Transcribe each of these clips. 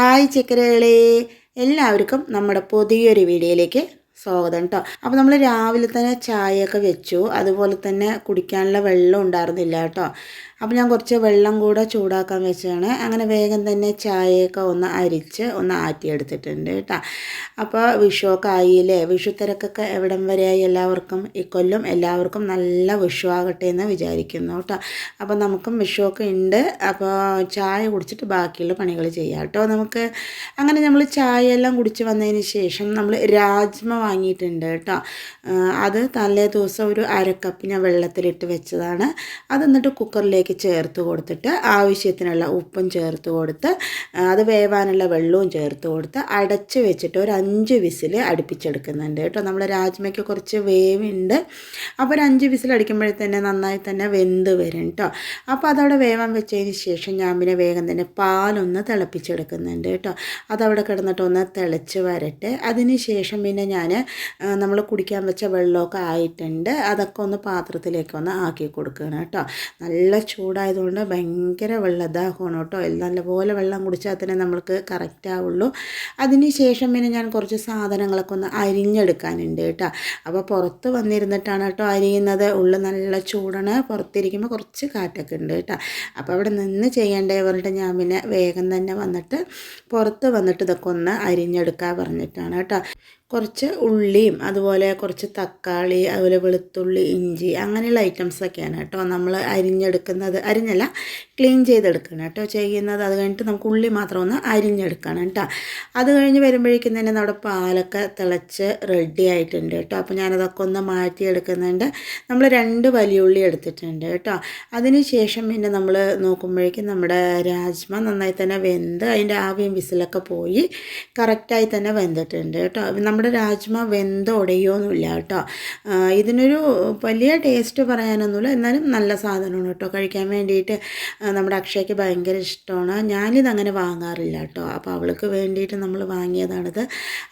Hi ചിക്കരകളെ. എല്ലാവർക്കും നമ്മുടെ പുതിയൊരു വീഡിയോയിലേക്ക് സ്വാഗതം കേട്ടോ അപ്പോൾ നമ്മൾ രാവിലെ തന്നെ ചായയൊക്കെ വെച്ചു. അതുപോലെ തന്നെ കുടിക്കാനുള്ള വെള്ളം ഉണ്ടായിരുന്നില്ല കേട്ടോ അപ്പോൾ ഞാൻ കുറച്ച് വെള്ളം കൂടെ ചൂടാക്കാൻ വെച്ചാണ് അങ്ങനെ വേഗം തന്നെ ചായയൊക്കെ ഒന്ന് അരിച്ച് ഒന്ന് ആറ്റിയെടുത്തിട്ടുണ്ട് കേട്ടോ അപ്പോൾ വിഷുവൊക്കെ ആയില്ലേ? വിഷു തിരക്കൊക്കെ എവിടം വരെയായി എല്ലാവർക്കും? ഇക്കൊല്ലം എല്ലാവർക്കും നല്ല വിഷു ആകട്ടെ എന്ന് വിചാരിക്കുന്നു കേട്ടോ അപ്പോൾ നമുക്കും വിഷുവൊക്കെ ഉണ്ട്. അപ്പോൾ ചായ കുടിച്ചിട്ട് ബാക്കിയുള്ള പണികൾ ചെയ്യാം കേട്ടോ നമുക്ക് അങ്ങനെ നമ്മൾ ചായ എല്ലാം കുടിച്ച് വന്നതിന് ശേഷം നമ്മൾ രാജ്മ വാങ്ങിയിട്ടുണ്ട് കേട്ടോ. അത് തലേ ദിവസം ഒരു അരക്കപ്പ് ഞാൻ വെള്ളത്തിലിട്ട് വെച്ചതാണ്. അത് എന്നിട്ട് കുക്കറിലേക്ക് ചേർത്ത് കൊടുത്തിട്ട് ആവശ്യത്തിനുള്ള ഉപ്പും ചേർത്ത് കൊടുത്ത് അത് വേവാനുള്ള വെള്ളവും ചേർത്ത് കൊടുത്ത് അടച്ച് വെച്ചിട്ട് ഒരു അഞ്ച് വിസിൽ അടുപ്പിച്ചെടുക്കുന്നുണ്ട് കേട്ടോ. നമ്മുടെ രാജ്മയ്ക്ക് കുറച്ച് വേവുണ്ട്. അപ്പോൾ ഒരു അഞ്ച് വിസിൽ അടിക്കുമ്പോഴേ തന്നെ നന്നായി തന്നെ വെന്ത് വരും കേട്ടോ. അപ്പോൾ അതവിടെ വേവാൻ വെച്ചതിന് ശേഷം ഞാൻ പിന്നെ വേഗം തന്നെ പാലൊന്ന് തിളപ്പിച്ചെടുക്കുന്നുണ്ട് കേട്ടോ. അതവിടെ കിടന്നിട്ട് ഒന്ന് തിളച്ച് വരട്ടെ. അതിന് ശേഷം പിന്നെ ഞാൻ നമ്മൾ കുടിക്കാൻ വെച്ച വെള്ളമൊക്കെ ആയിട്ടുണ്ട്. അതൊക്കെ ഒന്ന് പാത്രത്തിലേക്ക് ഒന്ന് ആക്കി കൊടുക്കണം കേട്ടോ. നല്ല ചൂടായതുകൊണ്ട് ഭയങ്കര വെള്ളദാഹമാണ് കേട്ടോ. നല്ലപോലെ വെള്ളം കുടിച്ചാൽ തന്നെ നമ്മൾക്ക് കറക്റ്റ് ആവുള്ളൂ. അതിന് ശേഷം പിന്നെ ഞാൻ കുറച്ച് സാധനങ്ങളൊക്കെ ഒന്ന് അരിഞ്ഞെടുക്കാനുണ്ട് കേട്ടോ. അപ്പോൾ പുറത്ത് വന്നിരുന്നിട്ടാണ് കേട്ടോ അരിയുന്നത്. ഉള്ളിൽ നല്ല ചൂടാണ്. പുറത്തിരിക്കുമ്പോൾ കുറച്ച് കാറ്റൊക്കെ ഉണ്ട് കേട്ടോ. അപ്പോൾ അവിടെ നിന്ന് ചെയ്യേണ്ടേ പറഞ്ഞിട്ട് ഞാൻ പിന്നെ വേഗം തന്നെ വന്നിട്ട് പുറത്ത് വന്നിട്ട് ഇതൊക്കെ ഒന്ന് അരിഞ്ഞെടുക്കാൻ പറഞ്ഞിട്ടാണ് കേട്ടോ. കുറച്ച് ഉള്ളിയും അതുപോലെ കുറച്ച് തക്കാളി അതുപോലെ വെളുത്തുള്ളി ഇഞ്ചി അങ്ങനെയുള്ള ഐറ്റംസൊക്കെയാണ് കേട്ടോ നമ്മൾ അരിഞ്ഞെടുക്കുന്നത്. അരിഞ്ഞല്ല ക്ലീൻ ചെയ്തെടുക്കണം കേട്ടോ. ചെയ്യുന്നത് അത് കഴിഞ്ഞിട്ട് നമുക്ക് ഉള്ളി മാത്രം ഒന്ന് അരിഞ്ഞെടുക്കണം കേട്ടോ. അത് കഴിഞ്ഞ് വരുമ്പോഴേക്കും തന്നെ നമ്മുടെ പാലൊക്കെ തിളച്ച് റെഡി ആയിട്ടുണ്ട് കേട്ടോ. അപ്പോൾ ഞാനതൊക്കെ ഒന്ന് മാറ്റിയെടുക്കുന്നുണ്ട്. നമ്മൾ രണ്ട് വലിയ ഉള്ളി എടുത്തിട്ടുണ്ട് കേട്ടോ. അതിന് ശേഷം പിന്നെ നമ്മൾ നോക്കുമ്പോഴേക്കും നമ്മുടെ രാജ്മ നന്നായി തന്നെ വെന്ത് അതിന്റെ ആവിയും വിസിലൊക്കെ പോയി കറക്റ്റായി തന്നെ വെന്തിട്ടുണ്ട് കേട്ടോ. നമ്മുടെ രാജ്മ വെന്ത് ഉടയൊന്നുമില്ല കേട്ടോ. ഇതിനൊരു വലിയ ടേസ്റ്റ് പറയാനൊന്നുമില്ല. എന്നാലും നല്ല സാധനമാണ് കേട്ടോ. കഴിക്കാൻ വേണ്ടിയിട്ട് നമ്മുടെ അക്ഷയ്ക്ക് ഭയങ്കര ഇഷ്ടമാണ്. ഞാനിതങ്ങനെ വാങ്ങാറില്ല കേട്ടോ. അപ്പോൾ അവൾക്ക് വേണ്ടിയിട്ട് നമ്മൾ വാങ്ങിയതാണിത്.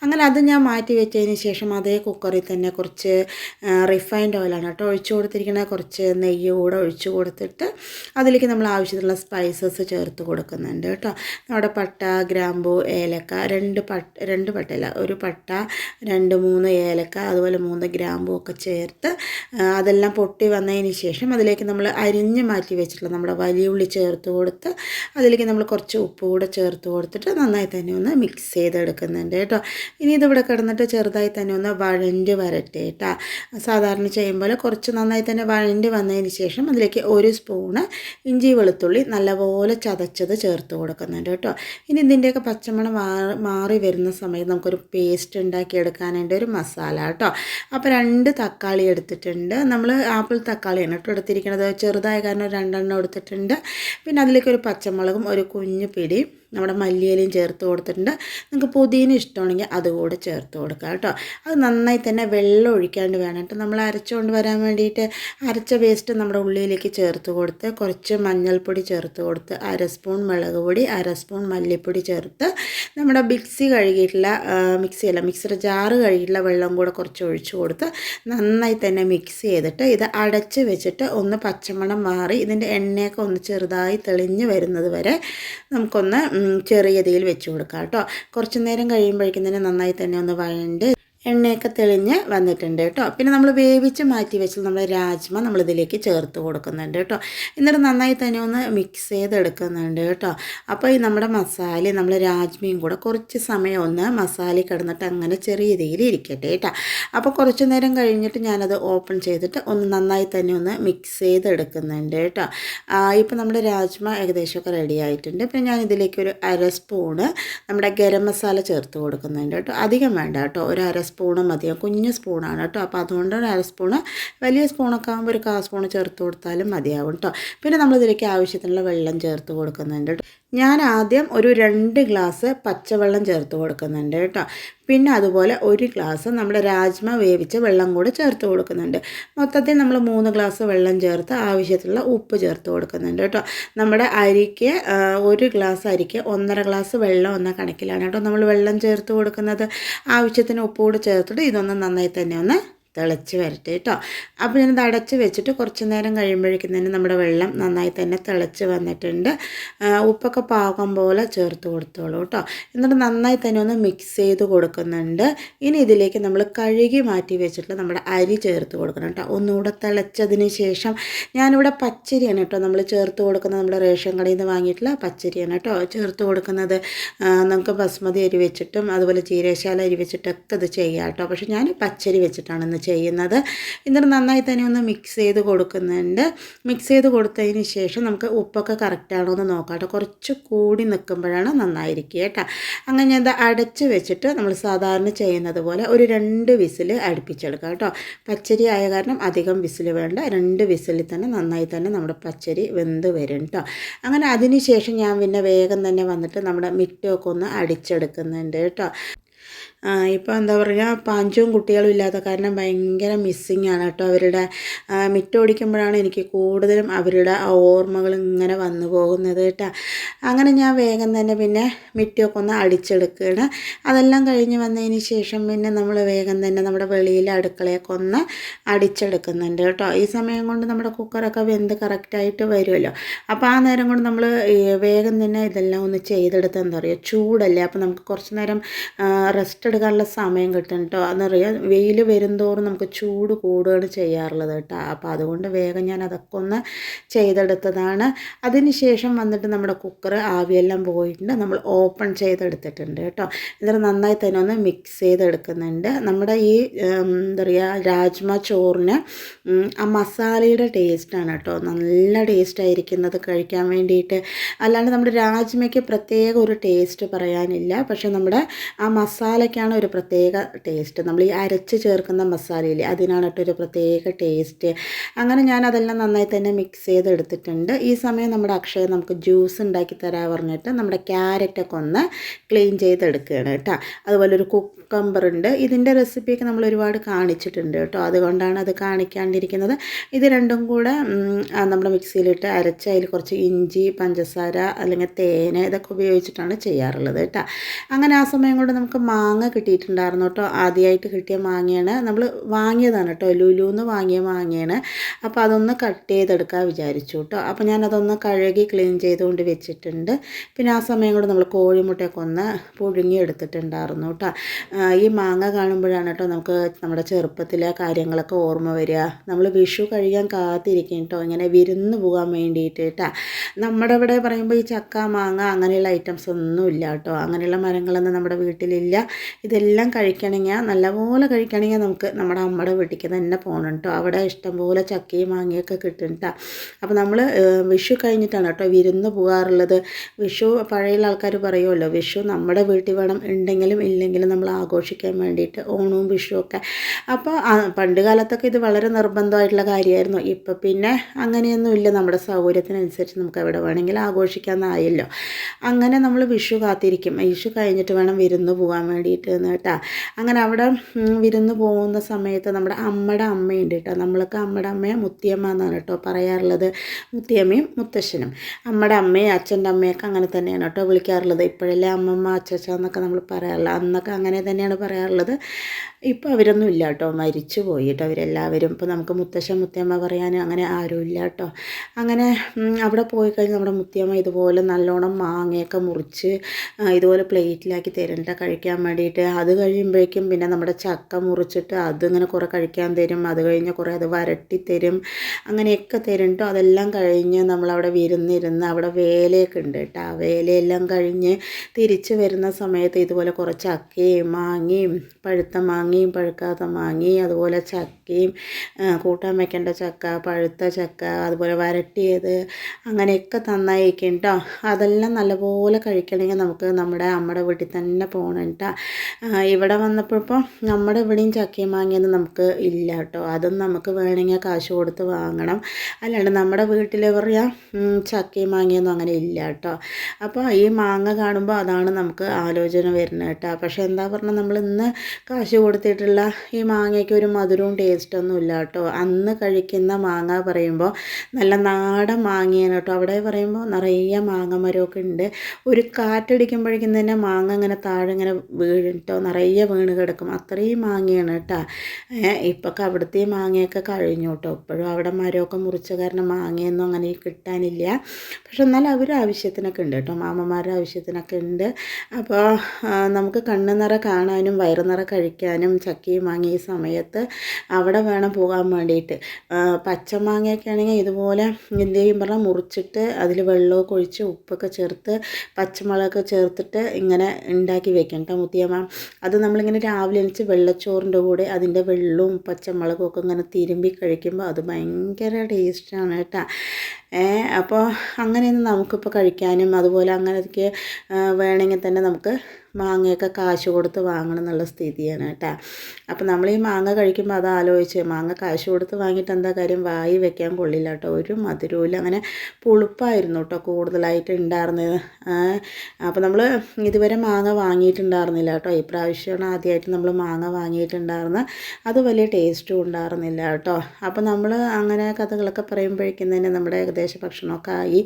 അങ്ങനെ അത് ഞാൻ മാറ്റി വെച്ചതിന് ശേഷം അതേ കുക്കറിൽ തന്നെ കുറച്ച് റിഫൈൻഡ് ഓയിലാണ് കേട്ടോ ഒഴിച്ചു കൊടുത്തിരിക്കുന്ന കുറച്ച് നെയ്യ് കൂടെ ഒഴിച്ചു കൊടുത്തിട്ട് അതിലേക്ക് നമ്മൾ ആവശ്യത്തിനുള്ള സ്പൈസസ് ചേർത്ത് കൊടുക്കുന്നുണ്ട് കേട്ടോ. നമ്മുടെ പട്ട ഗ്രാമ്പു ഏലക്ക രണ്ട് പട്ട രണ്ട് പട്ടയില്ല ഒരു പട്ട രണ്ട് മൂന്ന് ഏലക്ക അതുപോലെ മൂന്ന് ഗ്രാമ്പും ഒക്കെ ചേർത്ത് അതെല്ലാം പൊട്ടി വന്നതിന് ശേഷം അതിലേക്ക് നമ്മൾ അരിഞ്ഞ് മാറ്റി വെച്ചിട്ടുള്ള നമ്മുടെ വലിയ ഉള്ളി ചേർത്ത് കൊടുത്ത് അതിലേക്ക് നമ്മൾ കുറച്ച് ഉപ്പ് കൂടെ ചേർത്ത് കൊടുത്തിട്ട് നന്നായി തന്നെ ഒന്ന് മിക്സ് ചെയ്തെടുക്കുന്നുണ്ട് കേട്ടോ. ഇനി ഇതിവിടെ കിടന്നിട്ട് ചെറുതായി തന്നെ ഒന്ന് വഴണ്ട് വരട്ടെ കേട്ടോ സാധാരണ ചെയ്യുമ്പോൾ കുറച്ച് നന്നായി തന്നെ വഴണ്ട് വന്നതിന് ശേഷം അതിലേക്ക് ഒരു സ്പൂണ് ഇഞ്ചി വെളുത്തുള്ളി നല്ലപോലെ ചതച്ചത് ചേർത്ത് കൊടുക്കുന്നുണ്ട് കേട്ടോ. ഇനി ഇതിന്റെയൊക്കെ പച്ചമണം മാറി വരുന്ന സമയത്ത് നമുക്കൊരു പേസ്റ്റ് ഉണ്ടാക്കിയെടുക്കാനായിട്ട് ഒരു മസാല കേട്ടോ. അപ്പോൾ രണ്ട് തക്കാളി എടുത്തിട്ടുണ്ട്. നമ്മൾ ആപ്പിൾ തക്കാളിയാണ് കേട്ടോ എടുത്തിരിക്കുന്നത്. ചെറുതായ കാരണം രണ്ടെണ്ണം എടുത്തിട്ടുണ്ട്. പിന്നെ അതിലേക്ക് ഒരു പച്ചമുളകും ഒരു കുഞ്ഞു പിടി നമ്മുടെ മല്ലിയിലയും ചേർത്ത് കൊടുത്തിട്ടുണ്ട്. നിങ്ങൾക്ക് പുതിയനും ഇഷ്ടമാണെങ്കിൽ അതുകൂടെ ചേർത്ത് കൊടുക്കുക കേട്ടോ. അത് നന്നായി തന്നെ വെള്ളം ഒഴിക്കാണ്ട് വേണം കേട്ടോ. നമ്മൾ അരച്ചുകൊണ്ട് വരാൻ വേണ്ടിയിട്ട് അരച്ച പേസ്റ്റ് നമ്മുടെ ഉള്ളിയിലേക്ക് ചേർത്ത് കൊടുത്ത് കുറച്ച് മഞ്ഞൾപ്പൊടി ചേർത്ത് കൊടുത്ത് അര സ്പൂൺ മുളക് പൊടി അര സ്പൂൺ മല്ലിപ്പൊടി ചേർത്ത് നമ്മുടെ മിക്സി കഴുകിയിട്ടുള്ള മിക്സിയല്ല മിക്സിയുടെ ജാറ് കഴുകിയിട്ടുള്ള വെള്ളം കൂടെ കുറച്ച് ഒഴിച്ചു കൊടുത്ത് നന്നായി തന്നെ മിക്സ് ചെയ്തിട്ട് ഇത് അടച്ച് വെച്ചിട്ട് ഒന്ന് പച്ചമണം മാറി ഇതിന്റെ എണ്ണയൊക്കെ ഒന്ന് ചെറുതായി തെളിഞ്ഞ് വരുന്നത് വരെ നമുക്കൊന്ന് ചെറിയ തീയിൽ വെച്ച് കൊടുക്കാം കേട്ടോ. കുറച്ച് നേരം കഴിയുമ്പോഴേക്കും തന്നെ നന്നായി തന്നെ ഒന്ന് വഴണ്ട് എണ്ണയൊക്കെ തെളിഞ്ഞ് വന്നിട്ടുണ്ട് കേട്ടോ. പിന്നെ നമ്മൾ വേവിച്ച് മാറ്റി വെച്ച് നമ്മൾ രാജ്മ നമ്മളിതിലേക്ക് ചേർത്ത് കൊടുക്കുന്നുണ്ട് കേട്ടോ. എന്നിട്ട് നന്നായി തന്നെ ഒന്ന് മിക്സ് ചെയ്തെടുക്കുന്നുണ്ട് കേട്ടോ. അപ്പോൾ ഈ നമ്മുടെ മസാല നമ്മൾ രാജ്മയും കൂടെ കുറച്ച് സമയം ഒന്ന് മസാല കിടന്നിട്ട് അങ്ങനെ ചെറിയ രീതിയിൽ ഇരിക്കട്ടെ കേട്ടോ. അപ്പോൾ കുറച്ച് നേരം കഴിഞ്ഞിട്ട് ഞാനത് ഓപ്പൺ ചെയ്തിട്ട് ഒന്ന് നന്നായി തന്നെ ഒന്ന് മിക്സ് ചെയ്തെടുക്കുന്നുണ്ട് കേട്ടോ. ഇപ്പോൾ നമ്മുടെ രാജ്മ ഏകദേശമൊക്കെ റെഡി ആയിട്ടുണ്ട്. പിന്നെ ഞാൻ ഇതിലേക്ക് ഒരു അര സ്പൂണ് നമ്മുടെ ഗരം മസാല ചേർത്ത് കൊടുക്കുന്നുണ്ട് കേട്ടോ. അധികം വേണ്ട കേട്ടോ. ഒരു അര സ്പൂണ് മതിയാവും കുഞ്ഞു സ്പൂണാണ് കേട്ടോ. അപ്പോൾ അതുകൊണ്ട് ഒരു അര സ്പൂണ് വലിയ സ്പൂണൊക്കെ ആകുമ്പോൾ ഒരു കാ സ്പൂണ് ചേർത്ത് കൊടുത്താലും മതിയാവും കേട്ടോ. പിന്നെ നമ്മളിതിലേക്ക് ആവശ്യത്തിനുള്ള വെള്ളം ചേർത്ത് കൊടുക്കുന്നുണ്ട് ഞാൻ ആദ്യം ഒരു രണ്ട് ഗ്ലാസ് പച്ചവെള്ളം ചേർത്ത് കൊടുക്കുന്നുണ്ട് കേട്ടോ. പിന്നെ അതുപോലെ ഒരു ഗ്ലാസ് നമ്മൾ രാജ്മ വേവിച്ച വെള്ളം കൂടെ ചേർത്ത് കൊടുക്കുന്നുണ്ട്. മൊത്തത്തിൽ നമ്മൾ മൂന്ന് ഗ്ലാസ് വെള്ളം ചേർത്ത് ആവശ്യത്തിലുള്ള ഉപ്പ് ചേർത്ത് കൊടുക്കുന്നുണ്ട് കേട്ടോ. നമ്മുടെ അരിക്ക് ഒരു ഗ്ലാസ് അരിക്ക് ഒന്നര ഗ്ലാസ് വെള്ളം എന്ന കണക്കിലാണ് കേട്ടോ നമ്മൾ വെള്ളം ചേർത്ത് കൊടുക്കുന്നത്. ആവശ്യത്തിന് ഉപ്പ് കൂടെ ചേർത്തിട്ട് ഇതൊന്ന് നന്നായി തന്നെ ഒന്ന് തിളച്ച് വരട്ടെ കേട്ടോ അപ്പോൾ ഞാനത് അടച്ച് വെച്ചിട്ട് കുറച്ച് നേരം കഴിയുമ്പോഴേക്കും തന്നെ നമ്മുടെ വെള്ളം നന്നായി തന്നെ തിളച്ച് വന്നിട്ടുണ്ട്. ഉപ്പൊക്കെ പാകം പോലെ ചേർത്ത് കൊടുത്തോളൂ കേട്ടോ എന്നിട്ട് നന്നായി തന്നെ ഒന്ന് മിക്സ് ചെയ്ത് കൊടുക്കുന്നുണ്ട്. ഇനി ഇതിലേക്ക് നമ്മൾ കഴുകി മാറ്റി വെച്ചിട്ടുള്ള നമ്മുടെ അരി ചേർത്ത് കൊടുക്കണം കേട്ടോ ഒന്നുകൂടെ തിളച്ചതിന് ശേഷം ഞാനിവിടെ പച്ചരിയാണ് കേട്ടോ നമ്മൾ ചേർത്ത് കൊടുക്കുന്നത് നമ്മുടെ റേഷൻ കടയിൽ നിന്ന് വാങ്ങിയിട്ടുള്ള പച്ചരിയാണ് കേട്ടോ ചേർത്ത് കൊടുക്കുന്നത് നമുക്ക് ബസ്മതി അരി വെച്ചിട്ടും അതുപോലെ ജീരശാല അരി വെച്ചിട്ടൊക്കെ ഇത് ചെയ്യാം കേട്ടോ പക്ഷേ ഞാൻ പച്ചരി വെച്ചിട്ടാണ് ഇന്ന് ചെയ്യുന്നത്. എന്നിട്ട് നന്നായി തന്നെ ഒന്ന് മിക്സ് ചെയ്ത് കൊടുക്കുന്നുണ്ട്. മിക്സ് ചെയ്ത് കൊടുത്തതിന് ശേഷം നമുക്ക് ഉപ്പൊക്കെ കറക്റ്റാണോ എന്ന് നോക്കാം കേട്ടോ. കുറച്ച് കൂടി നിൽക്കുമ്പോഴാണ് നന്നായിരിക്കുക കേട്ടോ. അങ്ങനെ ഞാൻ അടച്ച് വെച്ചിട്ട് നമ്മൾ സാധാരണ ചെയ്യുന്നത് പോലെ ഒരു രണ്ട് വിസിൽ അടുപ്പിച്ചെടുക്കാം കേട്ടോ. പച്ചരി ആയ കാരണം അധികം വിസിൽ വേണ്ട. രണ്ട് വിസിലിൽ തന്നെ നന്നായി തന്നെ നമ്മുടെ പച്ചരി വെന്ത് വരും കേട്ടോ. അങ്ങനെ അതിന് ശേഷം ഞാൻ പിന്നെ വേഗം തന്നെ വന്നിട്ട് നമ്മുടെ മിറ്റമൊക്കെ ഒന്ന് അടിച്ചെടുക്കുന്നുണ്ട് കേട്ടോ. ഇപ്പോൾ എന്താ പറയുക പാഞ്ചും കുട്ടികളും ഇല്ലാത്ത കാരണം ഭയങ്കര മിസ്സിങ് ആണ് കേട്ടോ അവരുടെ മിറ്റോടിക്കുമ്പോഴാണ് എനിക്ക് കൂടുതലും അവരുടെ ഓർമ്മകൾ ഇങ്ങനെ വന്നു പോകുന്നത് കേട്ടോ. അങ്ങനെ ഞാൻ വേഗം തന്നെ പിന്നെ മിറ്റൊക്കെ ഒന്ന് അടിച്ചെടുക്കുകയാണ്. അതെല്ലാം കഴിഞ്ഞ് വന്നതിന് ശേഷം പിന്നെ നമ്മൾ വേഗം തന്നെ നമ്മുടെ വെളിയിലെ അടുക്കളയൊക്കെ ഒന്ന് അടിച്ചെടുക്കുന്നുണ്ട് കേട്ടോ. ഈ സമയം കൊണ്ട് നമ്മുടെ കുക്കറൊക്കെ വെന്ത് കറക്റ്റായിട്ട് വരുമല്ലോ. അപ്പോൾ ആ നേരം കൊണ്ട് നമ്മൾ വേഗം തന്നെ ഇതെല്ലാം ഒന്ന് ചെയ്തെടുത്ത് എന്താ പറയുക ചൂടല്ലേ? അപ്പോൾ നമുക്ക് കുറച്ച് നേരം റെസ്റ്റ് എടുക്കാനുള്ള സമയം കിട്ടും കേട്ടോ അതെന്നറിയാം വെയിൽ വരുംതോറും നമുക്ക് ചൂട് കൂടുകയാണ് ചെയ്യാറുള്ളത് കേട്ടോ അപ്പോൾ അതുകൊണ്ട് വേഗം ഞാൻ അതൊക്കെ ഒന്ന് ചെയ്തെടുത്തതാണ്. അതിന് ശേഷം വന്നിട്ട് നമ്മുടെ കുക്കർ ആവിയെല്ലാം പോയിട്ടുണ്ട്. നമ്മൾ ഓപ്പൺ ചെയ്തെടുത്തിട്ടുണ്ട് കേട്ടോ എന്നിട്ട് നന്നായി തന്നെ ഒന്ന് മിക്സ് ചെയ്തെടുക്കുന്നുണ്ട്. നമ്മുടെ ഈ എന്താ പറയുക രാജ്മ ചോറിന് ആ മസാലയുടെ ടേസ്റ്റാണ് കേട്ടോ നല്ല ടേസ്റ്റ് ആയിരിക്കുന്നത് കഴിക്കാൻ വേണ്ടിയിട്ട്. അല്ലാണ്ട് നമ്മുടെ രാജ്മയ്ക്ക് പ്രത്യേക ഒരു ടേസ്റ്റ് പറയാനില്ല. പക്ഷേ നമ്മുടെ ആ മസാലയ്ക്ക് മസാലയ്ക്കാണ് ഒരു പ്രത്യേക ടേസ്റ്റ് നമ്മൾ ഈ അരച്ച് ചേർക്കുന്ന മസാലയില്ലേ അതിനാണ് ഒരു പ്രത്യേക ടേസ്റ്റ് അങ്ങനെ ഞാൻ അതെല്ലാം നന്നായി തന്നെ മിക്സ് ചെയ്തെടുത്തിട്ടുണ്ട്. ഈ സമയം നമ്മുടെ അക്ഷയ നമുക്ക് ജ്യൂസ് ഉണ്ടാക്കി തരാൻ പറഞ്ഞിട്ട് നമ്മുടെ ക്യാരറ്റൊക്കെ ഒന്ന് ക്ലീൻ ചെയ്തെടുക്കുകയാണ് കേട്ടോ. അതുപോലെ ഒരു കുക്കമ്പർ ഉണ്ട്. ഇതിന്റെ റെസിപ്പിയൊക്കെ നമ്മൾ ഒരുപാട് കാണിച്ചിട്ടുണ്ട് കേട്ടോ. അതുകൊണ്ടാണ് അത് കാണിക്കാണ്ടിരിക്കുന്നത്. ഇത് രണ്ടും കൂടെ നമ്മുടെ മിക്സിയിലിട്ട് അരച്ച് അതിൽ കുറച്ച് ഇഞ്ചി പഞ്ചസാര അല്ലെങ്കിൽ തേന ഇതൊക്കെ ഉപയോഗിച്ചിട്ടാണ് ചെയ്യാറുള്ളത് കേട്ടോ. അങ്ങനെ ആ സമയം കൊണ്ട് നമുക്ക് മാങ്ങ കിട്ടിയിട്ടുണ്ടായിരുന്നു കേട്ടോ. ആദ്യമായിട്ട് കിട്ടിയ മാങ്ങയാണ്. നമ്മൾ വാങ്ങിയതാണ് കേട്ടോ. ലുലുന്ന് വാങ്ങിയ മാങ്ങയാണ്. അപ്പോൾ അതൊന്ന് കട്ട് ചെയ്തെടുക്കാൻ വിചാരിച്ചു കേട്ടോ. അപ്പോൾ ഞാനതൊന്ന് കഴുകി ക്ലീൻ ചെയ്തുകൊണ്ട് വെച്ചിട്ടുണ്ട്. പിന്നെ ആ സമയം കൂടെ നമ്മൾ കോഴിമുട്ടയൊക്കെ ഒന്ന് പുഴുങ്ങി എടുത്തിട്ടുണ്ടായിരുന്നു കേട്ടോ. ഈ മാങ്ങ കാണുമ്പോഴാണ് കേട്ടോ നമുക്ക് നമ്മുടെ ചെറുപ്പത്തിലെ കാര്യങ്ങളൊക്കെ ഓർമ്മ വരിക. നമ്മൾ വിഷു കഴിയാൻ കാത്തിരിക്കും കേട്ടോ. ഇങ്ങനെ വിരുന്ന് പോകാൻ വേണ്ടിയിട്ട് കേട്ടോ. നമ്മുടെ ഇവിടെ പറയുമ്പോൾ ഈ ചക്ക മാങ്ങ അങ്ങനെയുള്ള ഐറ്റംസ് ഒന്നും ഇല്ല കേട്ടോ. അങ്ങനെയുള്ള മരങ്ങളൊന്നും നമ്മുടെ വീട്ടിലില്ല. ഇതെല്ലാം കഴിക്കണമെങ്കിൽ നല്ലപോലെ കഴിക്കണമെങ്കിൽ നമുക്ക് നമ്മുടെ അമ്മയുടെ വീട്ടിലേക്ക് തന്നെ പോകണം കേട്ടോ. അവിടെ ഇഷ്ടംപോലെ ചക്കയും മാങ്ങയൊക്കെ കിട്ടും കേട്ടോ. അപ്പോൾ നമ്മൾ വിഷു കഴിഞ്ഞിട്ടാണ് കേട്ടോ വിരുന്ന് പോകാറുള്ളത്. വിഷു പഴയ ആൾക്കാർ പറയുമല്ലോ വിഷു നമ്മുടെ വീട്ടിൽ വേണം ഉണ്ടെങ്കിലും ഇല്ലെങ്കിലും നമ്മൾ ആഘോഷിക്കാൻ വേണ്ടിയിട്ട് ഓണവും വിഷുവൊക്കെ അപ്പോൾ പണ്ട് കാലത്തൊക്കെ ഇത് വളരെ നിർബന്ധമായിട്ടുള്ള കാര്യമായിരുന്നു. ഇപ്പോൾ പിന്നെ അങ്ങനെയൊന്നും ഇല്ല. നമ്മുടെ സൗകര്യത്തിനനുസരിച്ച് നമുക്ക് എവിടെ വേണമെങ്കിലും ആഘോഷിക്കാമെന്നായല്ലോ അങ്ങനെ നമ്മൾ വിഷു കാത്തിരിക്കും. വിഷു കഴിഞ്ഞിട്ട് വേണം വിരുന്ന് പോകാൻ വേണ്ടിയിട്ട് എന്ന് കേട്ടോ. അങ്ങനെ അവിടെ വിരുന്ന് പോകുന്ന സമയത്ത് നമ്മുടെ അമ്മയുടെ അമ്മയുണ്ട് കേട്ടോ. നമ്മൾക്ക് അമ്മയുടെ അമ്മയെ മുത്തിയമ്മ എന്നാണ് കേട്ടോ പറയാറുള്ളത്. മുത്തിയമ്മയും മുത്തശ്ശനും. അമ്മയുടെ അമ്മയും അച്ഛന്റെ അമ്മയൊക്കെ അങ്ങനെ തന്നെയാണ് കേട്ടോ വിളിക്കാറുള്ളത്. ഇപ്പോഴല്ലേ അമ്മമ്മ അച്ഛച്ച എന്നൊക്കെ നമ്മൾ പറയാറുള്ളത്. അന്നൊക്കെ അങ്ങനെ തന്നെയാണ് പറയാറുള്ളത്. ഇപ്പോൾ അവരൊന്നും ഇല്ല കേട്ടോ. മരിച്ചു പോയി കേട്ടോ അവരെല്ലാവരും. ഇപ്പോൾ നമുക്ക് മുത്തശ്ശൻ മുത്തിയമ്മ പറയാൻ അങ്ങനെ ആരും ഇല്ല കേട്ടോ. അങ്ങനെ അവിടെ പോയി കഴിഞ്ഞ് നമ്മുടെ മുത്തിയമ്മ ഇതുപോലെ നല്ലോണം മാങ്ങയൊക്കെ മുറിച്ച് ഇതുപോലെ പ്ലേറ്റിലാക്കി തരണ്ട കഴിക്കാൻ വേണ്ടിയിട്ട്. അത് കഴിയുമ്പോഴേക്കും പിന്നെ നമ്മുടെ ചക്ക മുറിച്ചിട്ട് അതിങ്ങനെ കുറേ കഴിക്കാൻ തരും. അത് കഴിഞ്ഞ് കുറേ അത് വരട്ടി തരും. അങ്ങനെയൊക്കെ തരും അതെല്ലാം കഴിഞ്ഞ് നമ്മളവിടെ വിരുന്നിരുന്ന് അവിടെ വേലയൊക്കെ ഉണ്ട് കേട്ടോ ആ വേലയെല്ലാം കഴിഞ്ഞ് തിരിച്ച് വരുന്ന സമയത്ത് ഇതുപോലെ കുറച്ച് ചക്കയും മാങ്ങയും പഴുത്ത മാങ്ങ മാങ്ങയും പഴുക്കാത്ത മാങ്ങയും അതുപോലെ ചക്കയും കൂട്ടാൻ വയ്ക്കേണ്ട ചക്ക പഴുത്ത ചക്ക അതുപോലെ വരട്ടിയത് അങ്ങനെയൊക്കെ തന്നായിരിക്കും കേട്ടോ അതെല്ലാം നല്ലപോലെ കഴിക്കണമെങ്കിൽ നമുക്ക് നമ്മുടെ അമ്മയുടെ വീട്ടിൽ തന്നെ പോകണം കേട്ടോ. ഇവിടെ വന്നപ്പോൾ ഇപ്പോൾ നമ്മുടെ ഇവിടെയും ചക്കയും മാങ്ങയൊന്നും നമുക്ക് ഇല്ല കേട്ടോ. അതും നമുക്ക് വേണമെങ്കിൽ കാശ് കൊടുത്ത് വാങ്ങണം. അല്ലാണ്ട് നമ്മുടെ വീട്ടിൽ പറയാ ചക്കയും മാങ്ങയൊന്നും അങ്ങനെ ഇല്ല കേട്ടോ. അപ്പോൾ ഈ മാങ്ങ കാണുമ്പോൾ അതാണ് നമുക്ക് ആലോചന വരുന്നത് കേട്ടോ. പക്ഷേ എന്താ പറഞ്ഞാൽ നമ്മൾ ഇന്ന് കാശ് കൊടുത്തിട്ടുള്ള ഈ മാങ്ങയ്ക്ക് ഒരു മധുരവും ടേസ്റ്റൊന്നും ഇല്ല കേട്ടോ. അന്ന് കഴിക്കുന്ന മാങ്ങ പറയുമ്പോൾ നല്ല നാടൻ മാങ്ങയാണ് കേട്ടോ. അവിടെ പറയുമ്പോൾ നിറയെ മാങ്ങ മരമൊക്കെ ഉണ്ട്. ഒരു കാറ്റടിക്കുമ്പോഴേക്കും തന്നെ മാങ്ങ ഇങ്ങനെ താഴെ ഇങ്ങനെ വീഴും കേട്ടോ നിറയെ വീണ് കിടക്കും. അത്രയും മാങ്ങയാണ് കേട്ടോ. ഇപ്പൊക്കെ അവിടുത്തെ മാങ്ങയൊക്കെ കഴിഞ്ഞു കേട്ടോ. ഇപ്പോഴും അവിടെ മരമൊക്കെ മുറിച്ച കാരണം മാങ്ങയൊന്നും അങ്ങനെ കിട്ടാനില്ല. പക്ഷെ എന്നാലും അവർ ആവശ്യത്തിനൊക്കെ ഉണ്ട് കേട്ടോ. മാമന്മാരുടെ ആവശ്യത്തിനൊക്കെ ഉണ്ട്. അപ്പോൾ നമുക്ക് കണ്ണു നിറ കാണാനും വയറു നിറ കഴിക്കാനും ചക്കയും മാങ്ങ ഈ സമയത്ത് അവിടെ വേണം പോകാൻ വേണ്ടിയിട്ട്. പച്ചമാങ്ങയൊക്കെ ആണെങ്കിൽ ഇതുപോലെ എന്തെങ്കിലും പറഞ്ഞാൽ മുറിച്ചിട്ട് അതിൽ വെള്ളമൊക്കെ ഒഴിച്ച് ഉപ്പൊക്കെ ചേർത്ത് പച്ചമുളകൊക്കെ ചേർത്തിട്ട് ഇങ്ങനെ ഉണ്ടാക്കി വെക്കണം മുത്തിയമ്മ അത് നമ്മളിങ്ങനെ രാവിലെ എണിച്ച് വെള്ളച്ചോറിന്റെ കൂടെ അതിന്റെ വെള്ളവും പച്ചമുളകും ഒക്കെ ഇങ്ങനെ തിരുമ്പി കഴിക്കുമ്പോൾ അത് ഭയങ്കര ടേസ്റ്റാണ് കേട്ടോ. അപ്പോൾ അങ്ങനെയൊന്നും നമുക്കിപ്പോൾ കഴിക്കാനും അതുപോലെ അങ്ങനെയൊക്കെ വേണമെങ്കിൽ തന്നെ നമുക്ക് മാങ്ങയൊക്കെ കാശ് കൊടുത്ത് വാങ്ങണം എന്നുള്ള സ്ഥിതിയാണ് കേട്ടോ. അപ്പോൾ നമ്മൾ ഈ മാങ്ങ കഴിക്കുമ്പോൾ അത് ആലോചിച്ച് മാങ്ങ കാശ് കൊടുത്ത് വാങ്ങിയിട്ട് എന്താ കാര്യം? വായി വെക്കാൻ കൊള്ളില്ല കേട്ടോ. ഒരു മധുരവും അങ്ങനെ പുളിപ്പായിരുന്നു കേട്ടോ കൂടുതലായിട്ട് ഉണ്ടായിരുന്നത്. അപ്പോൾ നമ്മൾ ഇതുവരെ മാങ്ങ വാങ്ങിയിട്ടുണ്ടായിരുന്നില്ല കേട്ടോ. ഈ പ്രാവശ്യമാണ് ആദ്യമായിട്ട് നമ്മൾ മാങ്ങ വാങ്ങിയിട്ടുണ്ടായിരുന്നത്. അത് വലിയ ടേസ്റ്റും ഉണ്ടായിരുന്നില്ല കേട്ടോ. അപ്പോൾ നമ്മൾ അങ്ങനെ കഥകളൊക്കെ പറയുമ്പോഴേക്കും തന്നെ നമ്മുടെ ഏകദേശം ഭക്ഷണമൊക്കെ ആയി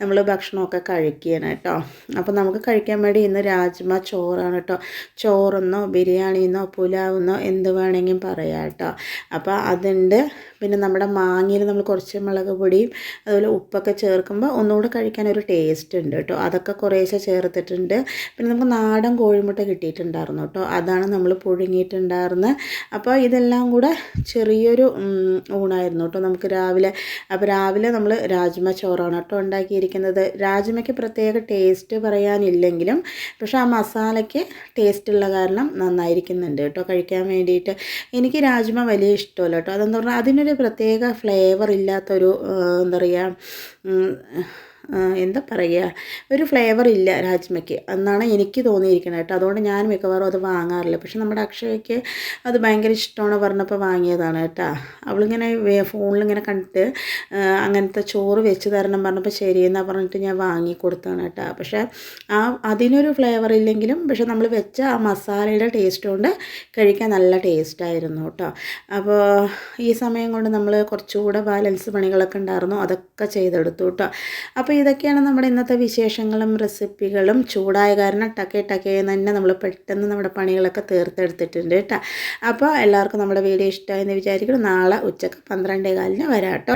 നമ്മൾ ഭക്ഷണമൊക്കെ കഴിക്കുകയാണ് കേട്ടോ. അപ്പോൾ നമുക്ക് കഴിക്കാൻ വേണ്ടി ഇന്ന് രാജ്മ ചോറാണ് കേട്ടോ. ചോറെന്നോ ബിരിയാണിന്നോ പുലാവെന്നോ എന്ത് വേണമെങ്കിലും പറയാം കേട്ടോ. അപ്പോൾ അതുണ്ട്. പിന്നെ നമ്മുടെ മാങ്ങയിൽ നമ്മൾ കുറച്ച് മുളക് പൊടിയും അതുപോലെ ഉപ്പൊക്കെ ചേർക്കുമ്പോൾ ഒന്നുകൂടെ കഴിക്കാൻ ഒരു ടേസ്റ്റ് ഉണ്ട് കേട്ടോ. അതൊക്കെ കുറേശ്ശെ ചേർത്തിട്ടുണ്ട്. പിന്നെ നമുക്ക് നാടൻ കോഴിമുട്ട കിട്ടിയിട്ടുണ്ടായിരുന്നു കേട്ടോ. അതാണ് നമ്മൾ പുഴുങ്ങിയിട്ടുണ്ടായിരുന്നത് അപ്പോൾ ഇതെല്ലാം കൂടെ ചെറിയൊരു ഊണായിരുന്നു കേട്ടോ നമുക്ക് രാവിലെ. അപ്പോൾ രാവിലെ നമ്മൾ രാജ്മ ചോറാണ് കേട്ടോ ഉണ്ടാക്കിയിരിക്കുന്നത്. രാജ്മയ്ക്ക് പ്രത്യേക ടേസ്റ്റ് പറയാനില്ലെങ്കിലും പക്ഷേ ആ മസാലയ്ക്ക് ടേസ്റ്റ് ഉള്ള കാരണം നന്നായിരിക്കുന്നുണ്ട് കേട്ടോ കഴിക്കാൻ വേണ്ടിയിട്ട്. എനിക്ക് രാജ്മ വലിയ ഇഷ്ടമല്ല കേട്ടോ. അതെന്ന് പറഞ്ഞാൽ അതിനൊരു പ്രത്യേക ഫ്ലേവർ ഇല്ലാത്തൊരു എന്താ പറയുക എന്താ പറയുക? ഒരു ഫ്ലേവർ ഇല്ല രാജ്മയ്ക്ക്. എന്നാണ് എനിക്ക് തോന്നിയിരിക്കുന്നത് കേട്ടോ. അതുകൊണ്ട് ഞാൻ മിക്കവാറും അത് വാങ്ങാറില്ല. പക്ഷെ നമ്മുടെ അക്ഷയയ്ക്ക് അത് ഭയങ്കര ഇഷ്ടമാണ് പറഞ്ഞപ്പോൾ വാങ്ങിയതാണ് കേട്ടോ. അവളിങ്ങനെ ഫോണിലിങ്ങനെ കണ്ടിട്ട് അങ്ങനത്തെ ചോറ് വെച്ച് തരണം പറഞ്ഞപ്പോൾ ശരിയെന്നാ പറഞ്ഞിട്ട് ഞാൻ വാങ്ങി കൊടുത്താണ് കേട്ടോ. പക്ഷേ ആ അതിനൊരു ഫ്ലേവർ ഇല്ലെങ്കിലും പക്ഷെ നമ്മൾ വെച്ച ആ മസാലയുടെ ടേസ്റ്റ് കൊണ്ട് കഴിക്കാൻ നല്ല ടേസ്റ്റായിരുന്നു കേട്ടോ. അപ്പോൾ ഈ സമയം കൊണ്ട് നമ്മൾ കുറച്ചുകൂടെ ബാലൻസ് പണികളൊക്കെ ഉണ്ടായിരുന്നു. അതൊക്കെ ചെയ്തെടുത്തു കേട്ടോ. അപ്പോൾ ഇതൊക്കെയാണ് നമ്മുടെ ഇന്നത്തെ വിശേഷങ്ങളും റെസിപ്പികളും. ചൂടായ കാരണം ടക്കേ ടക്കേ തന്നെ നമ്മൾ പെട്ടെന്ന് നമ്മുടെ പണികളൊക്കെ തീർത്തെടുത്തിട്ടുണ്ട് കേട്ടോ. അപ്പോൾ എല്ലാവർക്കും നമ്മുടെ വീഡിയോ ഇഷ്ടമായെന്ന് വിചാരിക്കണം നാളെ ഉച്ചയ്ക്ക് പന്ത്രണ്ടേ കാലിന് വരാം കേട്ടോ.